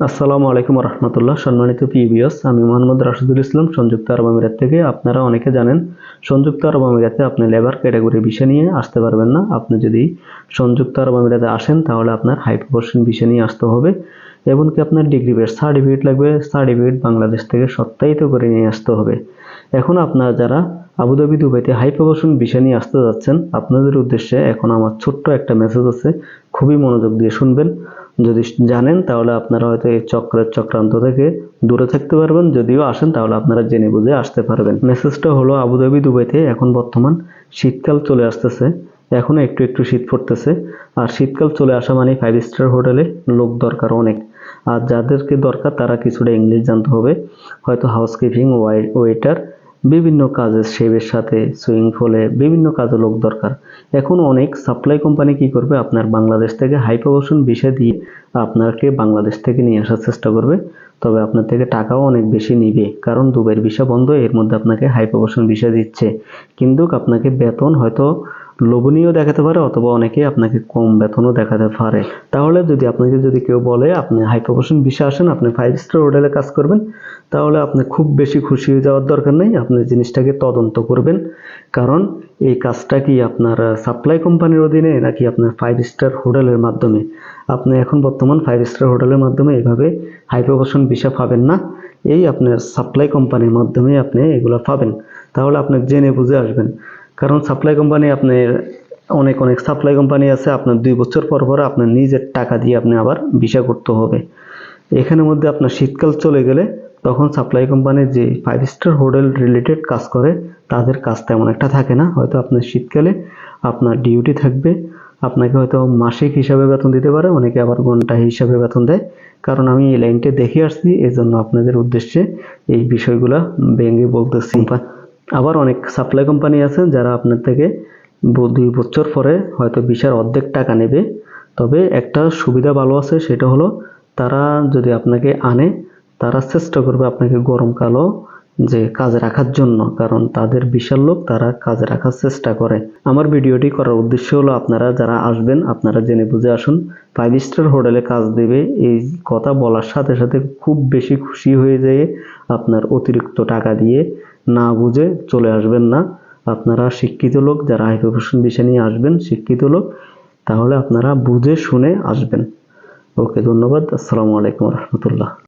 আসসালামু আলাইকুম রহমতুল্লাহ সম্মানিত পিবিএস আমি মোহাম্মদ রাশিদুল ইসলাম, সংযুক্ত আরব আমিরাত থেকে। আপনারা অনেকে জানেন, সংযুক্ত আরব আমিরাতে আপনি লেবার ক্যাটাগরি বিষয় নিয়ে আসতে পারবেন না। আপনি যদি সংযুক্ত আরব আমিরাতে আসেন, তাহলে আপনার হাই প্রপোর্শন বিষয় নিয়ে আসতে হবে। এমনকি আপনার ডিগ্রি বেস সার্টিফিকেট লাগবে। সার্টিফিকেট বাংলাদেশ থেকে সত্যায়িত করে নিয়ে আসতে হবে। এখন আপনারা যারা আবুধাবি, দুবাইতে হাই প্রমোশন বিষয় নিয়ে আসতে যাচ্ছেন, আপনাদের উদ্দেশ্যে এখন আমার ছোট্ট একটা মেসেজ আছে। খুবই মনোযোগ দিয়ে শুনবেন। যদি জানেন, তাহলে আপনারা হয়তো এই চক্রের চক্রান্ত থেকে দূরে থাকতে পারবেন। যদিও আসেন, তাহলে আপনারা জেনে বুঝে আসতে পারবেন। মেসেজটা হলো আবুধাবি দুবাইতে। এখন বর্তমান শীতকাল চলে আসতেছে। এখনও একটু একটু শীত পড়তেছে। আর শীতকাল চলে আসা মানে ফাইভ স্টার হোটেলে লোক দরকার অনেক। আর যাদেরকে দরকার, তারা কিছুটা ইংলিশ জানতে হবে। হয়তো হাউসকিপিং ওয়েটার বিভিন্ন কাজে শেভের সাথে সুইমিং পুলে বিভিন্ন কাজে লোক দরকার। এখন অনেক সাপ্লাই কোম্পানি কি করবে? আপনার বাংলাদেশ থেকে হাই প্রমোশন বিষয় দিয়ে আপনাকে বাংলাদেশ থেকে নিয়ে আসার চেষ্টা করবে। তবে আপনার থেকে টাকাও অনেক বেশি নিবে। কারণ দুবাইয়ের ভিসা বন্ধ, এর মধ্যে আপনাকে হাই প্রমোশন ভিসা দিচ্ছে। কিন্তু আপনাকে বেতন হয়তো লোভনীয় দেখাতে পারে অথবা অনেকে আপনাকে কম বেতনও দেখাতে পারে। তাহলে যদি আপনাকে যদি কেউ বলে, আপনি হাই প্রমোশন ভিসা আসেন, আপনি ফাইভ স্টার হোটেলে কাজ করবেন, তাহলে আপনি খুব বেশি খুশি হয়ে যাওয়ার দরকার নেই। আপনি জিনিসটাকে তদন্ত করবেন। কারণ এই কাজটা কি আপনার সাপ্লাই কোম্পানির অধীনে নাকি আপনার ফাইভ স্টার হোটেলের মাধ্যমে? আপনি এখন বর্তমান ফাইভ স্টার হোটেলের মাধ্যমে এইভাবে হাই প্রমোশন ভিসা পাবেন না। এই আপনার সাপ্লাই কোম্পানির মাধ্যমে আপনি এগুলো পাবেন। তাহলে আপনি জেনে বুঝে আসবেন। কারণ সাপ্লাই কোম্পানি আপনার অনেক অনেক সাপ্লাই কোম্পানি আছে, আপনার দুই বছর পর পর আপনার নিজের টাকা দিয়ে আপনি আবার ভিসা করতে হবে। এখানের মধ্যে আপনার শীতকাল চলে গেলে তখন সাপ্লাই কোম্পানির যে ফাইভ স্টার হোটেল রিলেটেড কাজ করে, তাদের কাজ তেমন একটা থাকে না। হয়তো আপনার শীতকালে আপনার ডিউটি থাকবে, আপনাকে হয়তো মাসিক হিসাবে বেতন দিতে পারে, অনেকে আবার ঘণ্টা হিসাবে বেতন দেয়। কারণ আমি এই লাইনটা দেখে আসছি এই জন্য আপনাদের উদ্দেশ্যে এই বিষয়গুলো ভেঙে বলতেছি। আবার অনেক সাপ্লাই কোম্পানি আছে যারা আপনার থেকে দুই বছর পরে হয়তো বিশার অর্ধেক টাকা নেবে। তবে একটা সুবিধা ভালো আছে, সেটা হলো তারা যদি আপনাকে আনে, তারা চেষ্টা করবে আপনাকে গরমকালও যে কাজে রাখার জন্য, কারণ তাদের বিশাল লোক, তারা কাজে রাখার চেষ্টা করে। আমার ভিডিওটি করার উদ্দেশ্য হলো আপনারা যারা আসবেন, আপনারা জেনে বুঝে আসুন ফাইভ স্টার হোটেলে কাজ দেবে, এই কথা বলার সাথে সাথে খুব বেশি খুশি হয়ে যেয়ে আপনার অতিরিক্ত টাকা দিয়ে না বুঝে চলে আসবেন না। আপনারা শিক্ষিত লোক, যারা হাই প্রফেশন বিষয় নিয়ে আসবেন, শিক্ষিত লোক, তাহলে আপনারা বুঝে শুনে আসবেন। ওকে, ধন্যবাদ। আসসালামু আলাইকুম রহমতুল্লাহ।